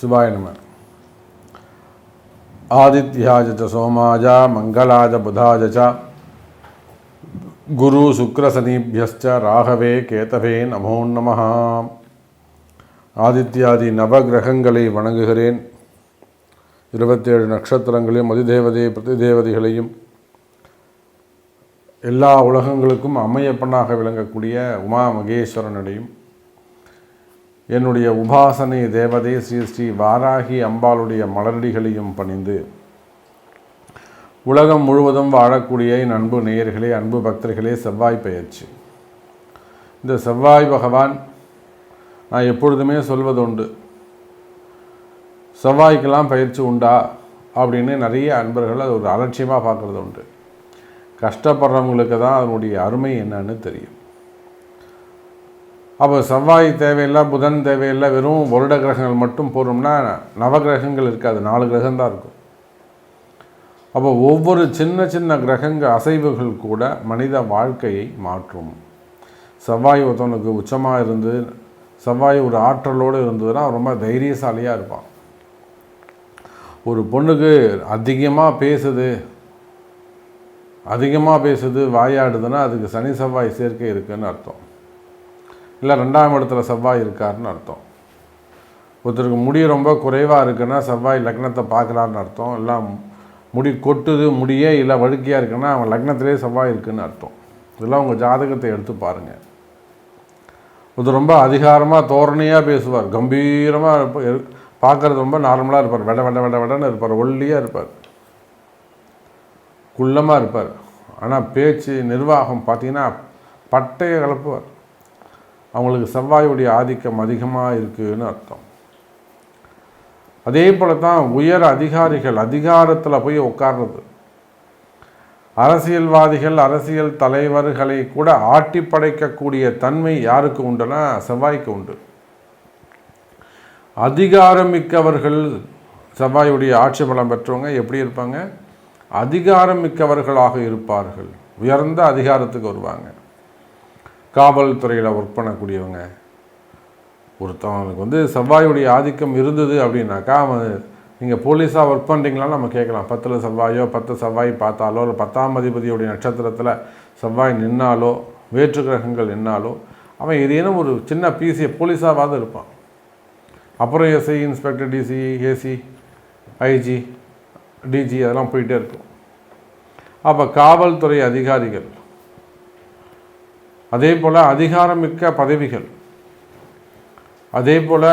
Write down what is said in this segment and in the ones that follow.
சிவாய நம. ஆதித்யாஜ சோமாஜ மங்களாஜ புதாஜ ச குரு சுக்ரசனீபியஸ்ச ராகவே கேதவே நமோ நம. ஆதித்யாதி நவகிரகங்களை வணங்குகிறேன். இருபத்தேழு நட்சத்திரங்களையும் அதிதேவதை பிரதிதேவதைகளையும் எல்லா உலகங்களுக்கும் அமையப்பனாக விளங்கக்கூடிய உமா மகேஸ்வரனடையும் என்னுடைய உபாசனை தேவதை ஸ்ரீ ஸ்ரீ வாராகி அம்பாளுடைய மலரடிகளையும் பணிந்து. உலகம் முழுவதும் வாழக்கூடிய என் அன்பு நேயர்களே அன்பு பக்தர்களே செவ்வாய் பெயர்ச்சி. இந்த செவ்வாய் பகவான் நான் எப்பொழுதுமே சொல்வது உண்டு செவ்வாய்க்கெல்லாம் பயிற்சி உண்டா அப்படின்னு நிறைய அன்பர்கள் அது ஒரு அலட்சியமாக பார்க்குறது உண்டு கஷ்டப்படுறவங்களுக்கு தான் அதனுடைய அருமை என்னன்னு தெரியும். அப்போ செவ்வாய் தேவையில்லை புதன் தேவையில்லை வெறும் வருட கிரகங்கள் மட்டும் போகிறோம்னா நவகிரகங்கள் இருக்காது நாலு கிரகம்தான் இருக்கும். அப்போ ஒவ்வொரு சின்ன சின்ன கிரகங்க அசைவுகள் கூட மனித வாழ்க்கையை மாற்றும். செவ்வாய் ஒருத்தவனுக்கு உச்சமாக இருந்து செவ்வாய் ஒரு ஆற்றலோடு இருந்ததுன்னா ரொம்ப தைரியசாலியாக இருப்பான். ஒரு பொண்ணுக்கு அதிகமாக பேசுது அதிகமாக பேசுது வாயாடுதுன்னா அதுக்கு சனி செவ்வாய் சேர்க்கை இருக்குன்னு அர்த்தம். இல்லை ரெண்டாம் இடத்துல செவ்வாய் இருக்காருன்னு அர்த்தம். ஒருத்தருக்கு முடி ரொம்ப குறைவாக இருக்குன்னா செவ்வாய் லக்னத்தை பார்க்கலான்னு அர்த்தம். இல்லை முடி கொட்டுது முடியே இல்லை வழுக்கையாக இருக்குன்னா அவன் லக்னத்திலே செவ்வாய் இருக்குன்னு அர்த்தம். இதெல்லாம் உங்கள் ஜாதகத்தை எடுத்து பாருங்கள் ஒருத்தர் ரொம்ப அதிகாரமாக தோரணையாக பேசுவார். கம்பீரமாக இருப்பார் பார்க்குறது ரொம்ப நார்மலாக இருப்பார். வெட வெட வெட வெடன்னு இருப்பார். ஒல்லியாக இருப்பார். குள்ளமாக இருப்பார். ஆனால் பேச்சு நிர்வாகம் பார்த்தீங்கன்னா பட்டைய கலப்புவார். அவங்களுக்கு செவ்வாயுடைய ஆதிக்கம் அதிகமாக இருக்குதுன்னு அர்த்தம். அதே போல தான் உயர் அதிகாரிகள் அதிகாரத்தில் போய் உட்கார்றது அரசியல்வாதிகள் அரசியல் தலைவர்களை கூட ஆட்டி படைக்கக்கூடிய தன்மை யாருக்கு உண்டுனா செவ்வாய்க்கு உண்டு. அதிகாரமிக்கவர்கள் செவ்வாயுடைய ஆட்சி பலம் பெற்றவங்க எப்படி இருப்பாங்க? அதிகாரம் மிக்கவர்களாக இருப்பார்கள். உயர்ந்த அதிகாரத்துக்கு வருவாங்க. காவல்துறையில் ஒர்க் பண்ணக்கூடியவங்க. ஒருத்தவங்களுக்கு வந்து செவ்வாயுடைய ஆதிக்கம் இருந்தது அப்படின்னாக்கா அவன் நீங்கள் போலீஸாக ஒர்க் பண்ணுறீங்களான்னு நம்ம கேட்கலாம். பத்தில் செவ்வாயோ பத்து செவ்வாய் பார்த்தாலோ இல்லை பத்தாம் அதிபதியுடைய நட்சத்திரத்தில் செவ்வாய் நின்னாலோ வேற்று கிரகங்கள் நின்னாலோ அவன் ஏதேனும் ஒரு சின்ன பிசியை போலீஸாவது இருப்பான். அப்புறம் SI inspector DC AC IG DG அதெல்லாம் போயிட்டே இருக்கும். அப்போ காவல்துறை அதிகாரிகள் அதே போல் அதிகாரமிக்க பதவிகள் அதே போல்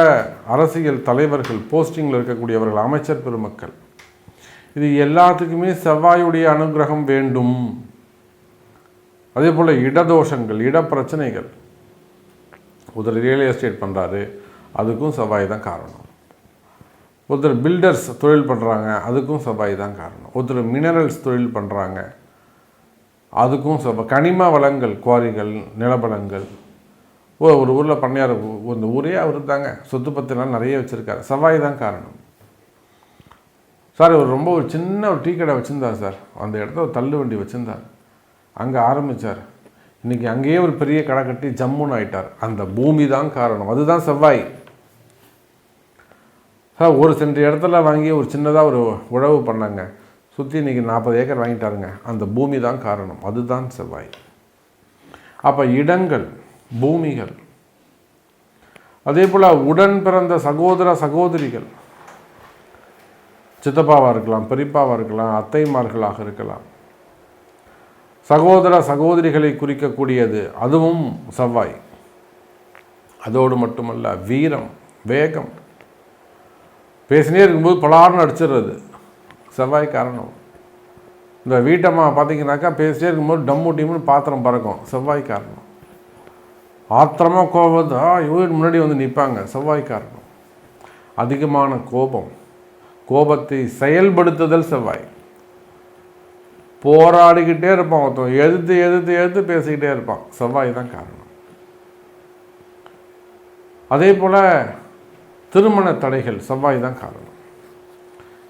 அரசியல் தலைவர்கள் போஸ்டிங்கில் இருக்கக்கூடியவர்கள் அமைச்சர் பெருமக்கள் இது எல்லாத்துக்குமே செவ்வாயுடைய அனுகிரகம் வேண்டும். அதே போல் இடதோஷங்கள் இட பிரச்சனைகள் ஒருத்தர் ரியல் எஸ்டேட் பண்ணுறாரு அதுக்கும் செவ்வாய் தான் காரணம். ஒருத்தர் பில்டர்ஸ் தொழில் பண்ணுறாங்க அதுக்கும் செவ்வாய் தான் காரணம். ஒருத்தர் மினரல்ஸ் தொழில் பண்ணுறாங்க அதுக்கும் சொல்ல கனிம வளங்கள் குவாரிகள் நிலபலங்கள் ஓ ஒரு ஊரில் பண்ணையார் இந்த ஊரே அவர் தாங்க. சொத்து பத்திலாம் நிறைய வச்சுருக்காரு. செவ்வாய் தான் காரணம். சார் ஒரு ரொம்ப ஒரு சின்ன ஒரு டீ கடை வச்சுருந்தார் சார். அந்த இடத்த ஒரு தள்ளு வண்டி வச்சுருந்தார். அங்கே ஆரம்பித்தார் இன்றைக்கி அங்கேயே ஒரு பெரிய கடை கட்டி ஜம்முன்னு ஆயிட்டார். அந்த பூமி தான் காரணம். அதுதான் செவ்வாய். சார் ஒரு சென்ற இடத்துல வாங்கி ஒரு சின்னதாக ஒரு உழவு பண்ணாங்க. சுற்றி இன்றைக்கி நாற்பது ஏக்கர் வாங்கிட்டாருங்க. அந்த பூமி தான் காரணம். அதுதான் செவ்வாய். அப்போ இடங்கள் பூமிகள். அதே போல் உடன் பிறந்த சகோதர சகோதரிகள். சித்தப்பாவாக இருக்கலாம் பெரியப்பாவாக இருக்கலாம் அத்தைமார்களாக இருக்கலாம். சகோதர சகோதரிகளை குறிக்கக்கூடியது அதுவும் செவ்வாய். அதோடு மட்டுமல்ல வீரம் வேகம். பேசினே இருக்கும்போது பலார்னு அடிச்சிடுறது. செவ்வாய் காரணம். இந்த வீட்டம்மா பார்த்தீங்கன்னாக்கா பேசிட்டே இருக்கும்போது டம்மு டீம்னு பாத்திரம் பறக்கும். செவ்வாய் காரணம். ஆத்திரமாக கோபம் ஆ முன்னாடி வந்து நிற்பாங்க செவ்வாய் காரணம். அதிகமான கோபம். கோபத்தை செயல்படுத்துதல் செவ்வாய். போராடிக்கிட்டே இருப்பான் ஒருத்தன். எதிர்த்து எதிர்த்து எதிர்த்து பேசிக்கிட்டே இருப்பான். செவ்வாய் தான் காரணம். அதே போல் திருமண தடைகள் செவ்வாய் தான் காரணம்.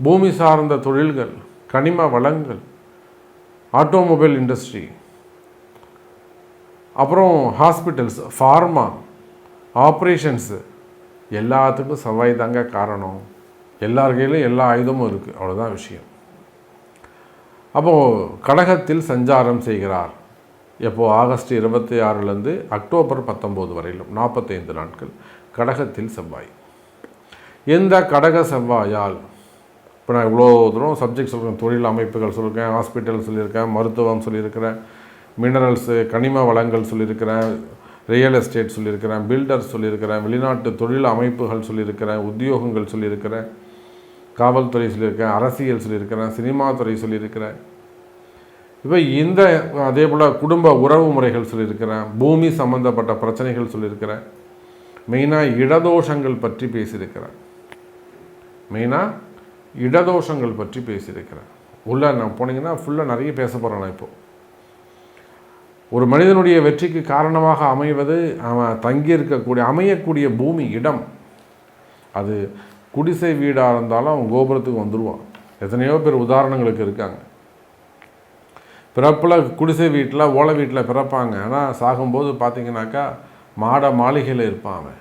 பூமி சார்ந்த தொழில்கள் கனிம வளங்கள் ஆட்டோமொபைல் இண்டஸ்ட்ரி அப்புறம் ஹாஸ்பிட்டல்ஸ் ஃபார்மா ஆப்ரேஷன்ஸு எல்லாத்துக்கும் செவ்வாய் தாங்க காரணம். எல்லார் கையிலும் எல்லா ஆயுதமும் இருக்குது அவ்வளோதான் விஷயம். அப்போது கடகத்தில் சஞ்சாரம் செய்கிறார். எப்போது ஆகஸ்ட் இருபத்தி ஆறுலேருந்து அக்டோபர் பத்தொம்போது வரையிலும் நாற்பத்தைந்து நாட்கள் கடகத்தில் செவ்வாய். எந்த கடக செவ்வாயால் இப்போ நான் இவ்வளோ தூரம் சப்ஜெக்ட் சொல்லியிருக்கேன். தொழில் அமைப்புகள் சொல்லியிருக்கேன் ஹாஸ்பிட்டல் சொல்லியிருக்கேன் மருத்துவம் சொல்லியிருக்கிறேன் மினரல்ஸு கனிம வளங்கள் சொல்லியிருக்கிறேன் ரியல் எஸ்டேட் சொல்லியிருக்கிறேன் பில்டர்ஸ் சொல்லியிருக்கிறேன் வெளிநாட்டு தொழில் அமைப்புகள் சொல்லியிருக்கிறேன் உத்தியோகங்கள் சொல்லியிருக்கிறேன் காவல்துறை சொல்லியிருக்கேன் அரசியல் சொல்லியிருக்கிறேன் சினிமா துறை சொல்லியிருக்கிறேன். இப்போ இந்த அதே போல் குடும்ப உறவு முறைகள் சொல்லியிருக்கிறேன் பூமி சம்மந்தப்பட்ட பிரச்சனைகள் சொல்லியிருக்கிறேன். மெயினாக இடதோஷங்கள் பற்றி பேசியிருக்கிறேன். மெயினாக இடதோஷங்கள் பற்றி பேசியிருக்கிறேன். உள்ளே நான் போனீங்கன்னா ஃபுல்லாக நிறைய பேச போகிறேன் நான் இப்போது ஒரு மனிதனுடைய வெற்றிக்கு காரணமாக அமைவது அவன் தங்கியிருக்கக்கூடிய அமையக்கூடிய பூமி இடம். அது குடிசை வீடாக இருந்தாலும் அவன் கோபுரத்துக்கு வந்துடுவான் எத்தனையோ பேர் உதாரணங்களுக்கு இருக்காங்க. பிறப்பில் குடிசை வீட்டில் ஓலை வீட்டில் பிறப்பாங்க. ஆனால் சாகும்போது பார்த்தீங்கன்னாக்கா மாட மாளிகையில் இருப்பான் அவன்.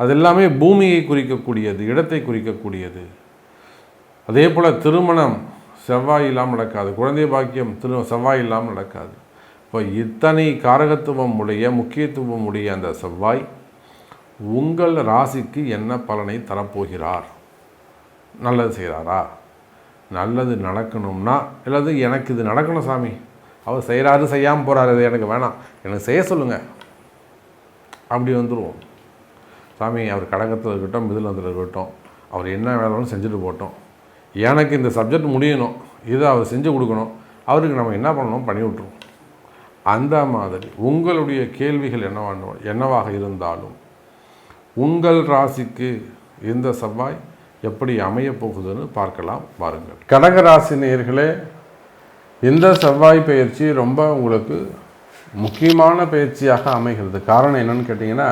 அது எல்லாமே பூமியை குறிக்கக்கூடியது இடத்தை குறிக்கக்கூடியது. அதே போல் திருமணம் செவ்வாய் இல்லாமல் நடக்காது. குழந்தை பாக்கியம் திரு செவ்வாய் இல்லாமல் நடக்காது. இப்போ இத்தனை காரகத்துவம் உடைய முக்கியத்துவம் உடைய அந்த செவ்வாய் உங்கள் ராசிக்கு என்ன பலனை தரப்போகிறார்? நல்லது செய்கிறாரா நல்லது நடக்கணும்னா இல்லது எனக்கு இது நடக்கணும் சாமி. அவர் செய்கிறாரு செய்யாமல் போகிறாரு எனக்கு வேணாம். எனக்கு செய்ய சொல்லுங்கள் அப்படி வந்துடுவோம் சாமி அவர் கடகத்தில் இருக்கட்டும் மிதிலத்தில் இருக்கட்டும் அவர் என்ன வேலைன்னு செஞ்சுட்டு போட்டோம் எனக்கு இந்த சப்ஜெக்ட் முடியணும். இதை அவர் செஞ்சு கொடுக்கணும். அவருக்கு நம்ம என்ன பண்ணணும்? பண்ணி விட்ருவோம் அந்த மாதிரி உங்களுடைய கேள்விகள் என்னவான என்னவாக இருந்தாலும் உங்கள் ராசிக்கு இந்த செவ்வாய் எப்படி அமையப் போகுதுன்னு பார்க்கலாம். பாருங்கள் கடக ராசி நேர்களே இந்த செவ்வாய் பயிற்சி ரொம்ப உங்களுக்கு முக்கியமான பயிற்சியாக அமைகிறது. காரணம் என்னன்னு கேட்டிங்கன்னா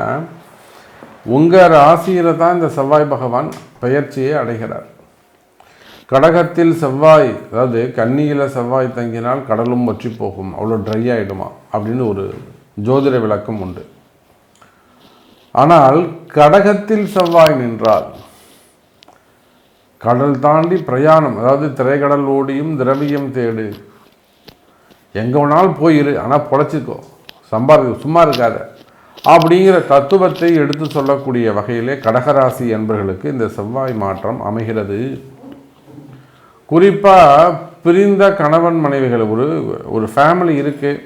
உங்கள் ராசியில் தான் இந்த செவ்வாய் பகவான் பெயர்ச்சியை அடைகிறார். கடகத்தில் செவ்வாய் அதாவது கன்னியில் செவ்வாய் தங்கினால் கடலும் வற்றி போகும் அவ்வளோ ட்ரை ஆகிடுமா அப்படின்னு ஒரு ஜோதிட விளக்கம் உண்டு. ஆனால் கடகத்தில் செவ்வாய் நின்றால் கடல் தாண்டி பிரயாணம் அதாவது திரைக்கடல் ஓடியும் திரவியம் தேடு. எங்கே வேணாலும் போயிரு ஆனால் பொழைச்சிக்கோ. சம்பாதி சும்மா இருக்காத. அப்படிங்கிற தத்துவத்தை எடுத்து சொல்லக்கூடிய வகையிலே கடகராசி என்பர்களுக்கு இந்த செவ்வாய் மாற்றம் அமைகிறது. குறிப்பாக பிரிந்த கணவன் மனைவிகள் ஒரு ஒரு ஃபேமிலி இருக்குது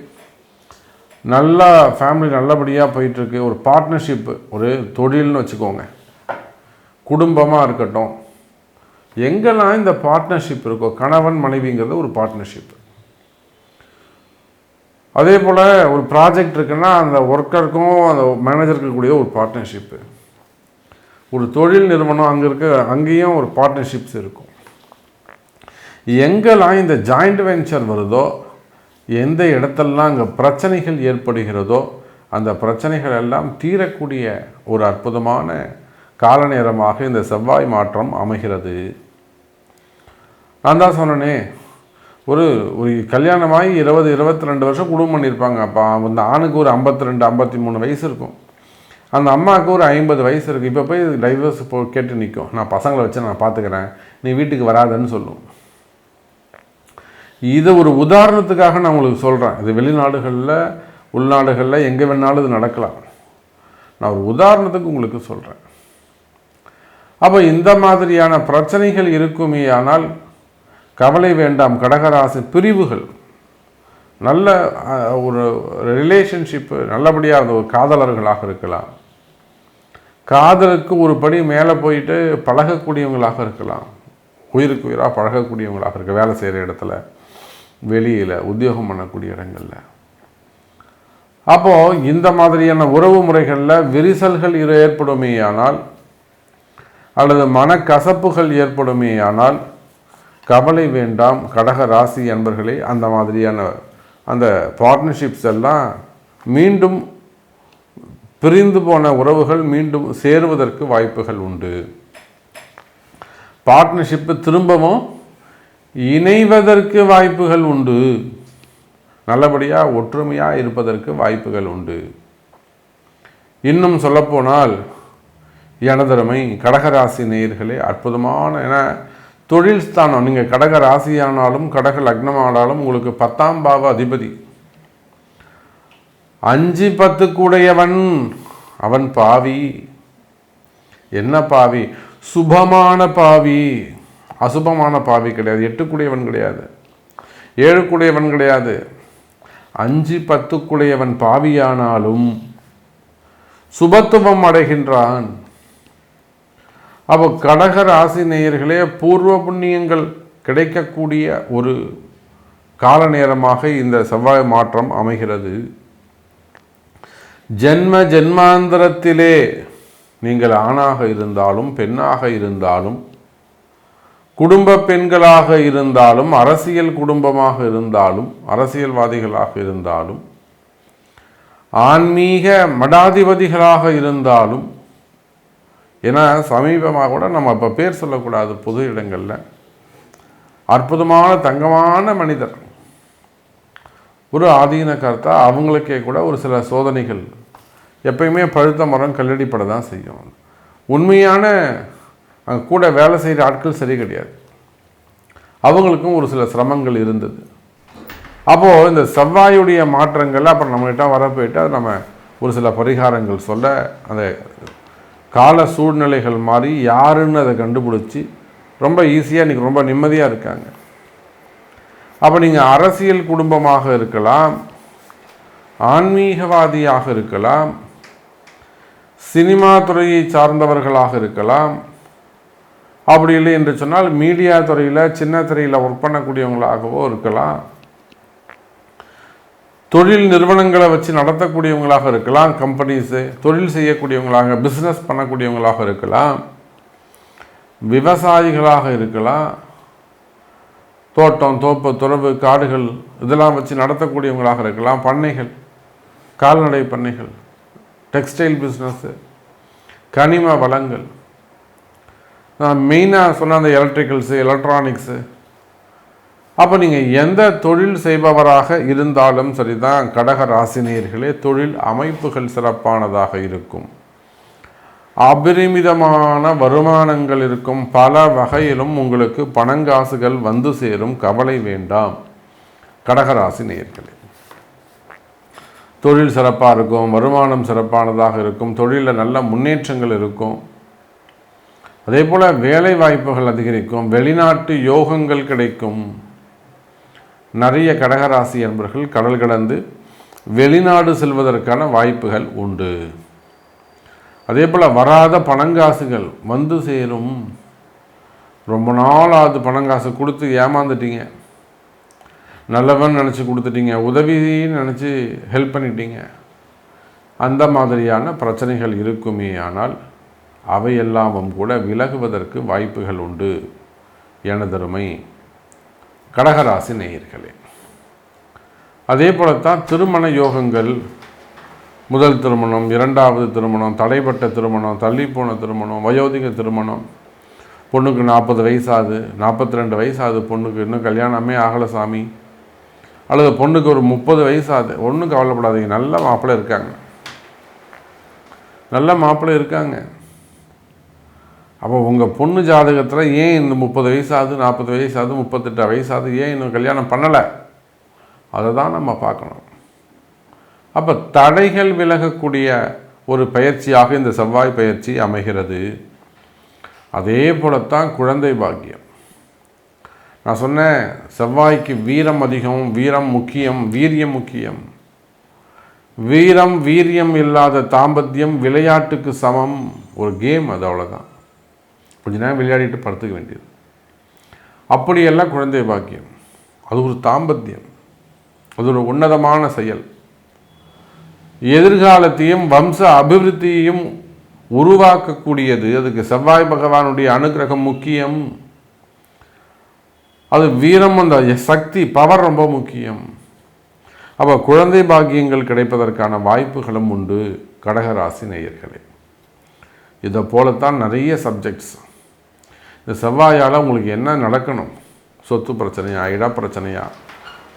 நல்லா ஃபேமிலி நல்லபடியாக போயிட்டுருக்கு. ஒரு பார்ட்னர்ஷிப்பு ஒரு தொழில்னு வச்சுக்கோங்க. குடும்பமாக இருக்கட்டும். எங்கெல்லாம் இந்த பார்ட்னர்ஷிப் இருக்கோ கணவன் மனைவிங்கிறது ஒரு பார்ட்னர்ஷிப் அதே போல் ஒரு ப்ராஜெக்ட் இருக்குன்னா அந்த ஒர்க்கருக்கும் அந்த மேனேஜருக்கும் கூடிய ஒரு பார்ட்னர்ஷிப்பு ஒரு தொழில் நிறுவனம் அங்கே இருக்க அங்கேயும் ஒரு பார்ட்னர்ஷிப்ஸ் இருக்கும். எங்கெல்லாம் இந்த ஜாயிண்ட் வெஞ்சர் வருதோ எந்த இடத்தெல்லாம் அங்கே பிரச்சனைகள் ஏற்படுகிறதோ அந்த பிரச்சனைகள் எல்லாம் தீரக்கூடிய ஒரு அற்புதமான கால நேரமாக இந்த செவ்வாய் மாற்றம் அமைகிறது. நான் தான் சொன்னனே ஒரு ஒரு கல்யாணமாகி இருபது இருபத்தி ரெண்டு வருஷம் குடும்பம் பண்ணியிருப்பாங்க. அப்போ அந்த ஆணுக்கு ஒரு ஐம்பத்தி ரெண்டு ஐம்பத்தி மூணு வயசு இருக்கும். அந்த அம்மாவுக்கு ஒரு ஐம்பது வயசு இருக்குது இப்போ போய் டைவர்ஸ் போ கேட்டு நிற்கும் நான் பசங்களை வச்சு நான் பார்த்துக்கிறேன் நீ வீட்டுக்கு வராதன்னு சொல்லும். இதை ஒரு உதாரணத்துக்காக நான் உங்களுக்கு சொல்கிறேன் இது வெளிநாடுகளில் உள்நாடுகளில் எங்கே வேணாலும் இது நடக்கலாம். நான் ஒரு உதாரணத்துக்கு உங்களுக்கு சொல்கிறேன் அப்போ இந்த மாதிரியான பிரச்சனைகள் இருக்குமே ஆனால் கவலை வேண்டாம் கடகராசி பிரிவுகள். நல்ல ஒரு ரிலேஷன்ஷிப்பு நல்லபடியாக ஒரு காதலர்களாக இருக்கலாம். காதலுக்கு ஒரு படி மேலே போயிட்டு பழகக்கூடியவங்களாக இருக்கலாம். உயிருக்கு உயிராக பழகக்கூடியவங்களாக இருக்க வேலை செய்கிற இடத்துல வெளியில் உத்தியோகம் பண்ணக்கூடிய இடங்களில். அப்போது இந்த மாதிரியான உறவு முறைகளில் விரிசல்கள் ஏற்படுமே ஆனால் அல்லது மனக்கசப்புகள் ஏற்படுமே ஆனால் கவலை வேண்டாம் கடக ராசி என்பர்களே அந்த மாதிரியான அந்த பார்ட்னர்ஷிப்ஸ் எல்லாம் மீண்டும் பிரிந்து போன உறவுகள் மீண்டும் சேருவதற்கு வாய்ப்புகள் உண்டு. பார்ட்னர்ஷிப்பு திரும்பவும் இணைவதற்கு வாய்ப்புகள் உண்டு. நல்லபடியாக ஒற்றுமையாக இருப்பதற்கு வாய்ப்புகள் உண்டு. இன்னும் சொல்லப்போனால் எனதருமை கடகராசி நேயர்களே அற்புதமான என தொழில் ஸ்தானம். நீங்கள் கடக ராசியானாலும் கடக லக்னமானாலும் உங்களுக்கு பத்தாம் பாவ அதிபதி. அஞ்சு பத்து கூடையவன் அவன் பாவி. என்ன பாவி? சுபமான பாவி. அசுபமான பாவி கிடையாது. எட்டுக்குடையவன் கிடையாது. ஏழுக்குடையவன் கிடையாது. அஞ்சு பத்துக்குடையவன் பாவியானாலும் சுபத்துவம் அடைகின்றான். அப்போ கடக ராசி நேயர்களே பூர்வ புண்ணியங்கள் கிடைக்கக்கூடிய ஒரு கால நேரமாக இந்த செவ்வாய் மாற்றம் அமைகிறது. ஜென்ம ஜென்மாந்திரத்திலே நீங்கள் ஆணாக இருந்தாலும் பெண்ணாக இருந்தாலும் குடும்ப பெண்களாக இருந்தாலும் அரசியல் குடும்பமாக இருந்தாலும் அரசியல்வாதிகளாக இருந்தாலும் ஆன்மீக மடாதிபதிகளாக இருந்தாலும் ஏன்னா சமீபமாக கூட நம்ம இப்போ பேர் சொல்லக்கூடாது பொது இடங்களில். அற்புதமான தங்கமான மனிதர். ஒரு ஆதீன கருத்தா அவங்களுக்கே கூட ஒரு சில சோதனைகள். எப்பயுமே பழுத்த மரம் கல்லடிப்பட தான் செய்யும். உண்மையான அங்கே கூட வேலை செய்கிற ஆட்கள் சரி கிடையாது. அவங்களுக்கும் ஒரு சில சிரமங்கள் இருந்தது. அப்போது இந்த செவ்வாயுடைய மாற்றங்கள் அப்புறம் நம்மகிட்ட வர போயிட்டு அது நம்ம ஒரு சில பரிகாரங்கள் சொல்ல அந்த கால சூழ்நிலைகள் மாறி யாருன்னு அதை கண்டுபிடிச்சி ரொம்ப ஈஸியாக இன்றைக்கி ரொம்ப நிம்மதியாக இருக்காங்க. அப்போ நீங்கள் அரசியல் குடும்பமாக இருக்கலாம் ஆன்மீகவாதியாக இருக்கலாம் சினிமா துறையை சார்ந்தவர்களாக இருக்கலாம். அப்படி இல்லை என்று சொன்னால் மீடியா துறையில் சின்ன துறையில் ஒர்க் பண்ணக்கூடியவங்களாகவோ இருக்கலாம். தொழில் நிறுவனங்களை வச்சு நடத்தக்கூடியவங்களாக இருக்கலாம் கம்பெனிஸு தொழில் செய்யக்கூடியவங்களாக பிஸ்னஸ் பண்ணக்கூடியவங்களாக இருக்கலாம் விவசாயிகளாக இருக்கலாம் தோட்டம் தோப்பு துறவு காடுகள் இதெல்லாம் வச்சு நடத்தக்கூடியவங்களாக இருக்கலாம் பண்ணைகள் கால்நடை பண்ணைகள் டெக்ஸ்டைல் பிஸ்னஸ்ஸு கனிம வளங்கள். நான் மெயினாக சொன்ன அந்த எலக்ட்ரிக்கல்ஸு எலக்ட்ரானிக்ஸு அப்போ நீங்கள் எந்த தொழில் செய்பவராக இருந்தாலும் சரிதான் கடக ராசினியர்களே தொழில் அமைப்புகள் சிறப்பானதாக இருக்கும். அபரிமிதமான வருமானங்கள் இருக்கும். பல வகையிலும் உங்களுக்கு பணங்காசுகள் வந்து சேரும். கவலை வேண்டாம். கடகராசி நேர்களே தொழில் சிறப்பாக இருக்கும். வருமானம் சிறப்பானதாக இருக்கும். தொழிலில் நல்ல முன்னேற்றங்கள் இருக்கும். அதே போல் வேலை வாய்ப்புகள் அதிகரிக்கும். வெளிநாட்டு யோகங்கள் கிடைக்கும். நிறைய கடகராசி என்பர்கள் கடல் கடந்து வெளிநாடு செல்வதற்கான வாய்ப்புகள் உண்டு. அதே போல் வராத பணங்காசுகள் வந்து சேரும். ரொம்ப நாள் பணங்காசு கொடுத்து ஏமாந்துட்டீங்க. நல்லவன் நினச்சி கொடுத்துட்டீங்க. உதவின்னு நினச்சி ஹெல்ப் பண்ணிட்டீங்க. அந்த மாதிரியான பிரச்சனைகள் இருக்குமே ஆனால் அவையெல்லாமும் கூட விலகுவதற்கு வாய்ப்புகள் உண்டு. எனதருமை. கடகராசி நேயர்களே அதே போலத்தான் திருமண யோகங்கள் முதல் திருமணம் இரண்டாவது திருமணம் தடைப்பட்ட திருமணம் தள்ளிப்போன திருமணம் வயோதிக திருமணம். பொண்ணுக்கு நாற்பது வயசாகுது நாற்பத்தி ரெண்டு வயசாகுது பொண்ணுக்கு இன்னும் கல்யாணமே ஆகலை சாமி. அல்லது பொண்ணுக்கு ஒரு முப்பது வயசாகுது ஒன்றும் கவலைப்படாதீங்க நல்ல மாப்பிள்ளை இருக்காங்க. நல்ல மாப்பிள்ளை இருக்காங்க. அப்போ உங்கள் பொண்ணு ஜாதகத்தில் ஏன் இந்த முப்பது வயசாகுது நாற்பது வயசாகுது முப்பத்தெட்டு வயசாகுது ஏன் இன்னும் கல்யாணம் பண்ணலை? அதை தான் நம்ம பார்க்கணும். அப்போ தடைகள் விலகக்கூடிய ஒரு பயிற்சியாக இந்த செவ்வாய் பயிற்சி அமைகிறது. அதே போலத்தான் குழந்தை பாக்கியம். நான் சொன்னேன் செவ்வாய்க்கு வீரம் அதிகம் வீரம் முக்கியம் வீரியம் முக்கியம். வீரம் வீரியம் இல்லாத தாம்பத்தியம் விளையாட்டுக்கு சமம். ஒரு கேம் அது அவ்வளோதான் கொஞ்ச நேரம் விளையாடிட்டு படுத்துக்க வேண்டியது. அப்படியெல்லாம் குழந்தை பாக்கியம். அது ஒரு தாம்பத்தியம். அது ஒரு உன்னதமான செயல். எதிர்காலத்தையும் வம்ச அபிவிருத்தியையும் உருவாக்கக்கூடியது. அதுக்கு செவ்வாய் பகவானுடைய அனுகிரகம் முக்கியம். அது வீரம் அந்த சக்தி பவர் ரொம்ப முக்கியம். அப்போ குழந்தை பாக்கியங்கள் கிடைப்பதற்கான வாய்ப்புகளும் உண்டு கடகராசி நேயர்களே. இதை போலத்தான் நிறைய சப்ஜெக்ட்ஸ் இந்த செவ்வாயால் உங்களுக்கு என்ன நடக்கணும்? சொத்து பிரச்சனையா இட பிரச்சனையா?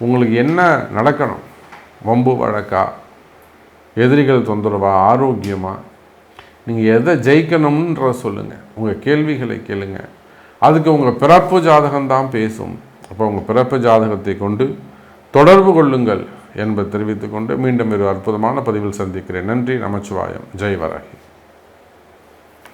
உங்களுக்கு என்ன நடக்கணும்? வம்பு வழக்கா? எதிரிகள் தொந்தரவா? ஆரோக்கியமாக நீங்கள் எதை ஜெயிக்கணும்ன்ற சொல்லுங்கள் உங்கள் கேள்விகளை கேளுங்க. அதுக்கு உங்கள் பிறப்பு ஜாதகம் தான் பேசும். அப்போ உங்கள் பிறப்பு ஜாதகத்தை கொண்டு தொடர்பு கொள்ளுங்கள் என்பதை தெரிவித்துக்கொண்டு மீண்டும் ஒரு அற்புதமான பதிவில் சந்திக்கிறேன். நன்றி நமச்சிவாயம். ஜெய் வராகி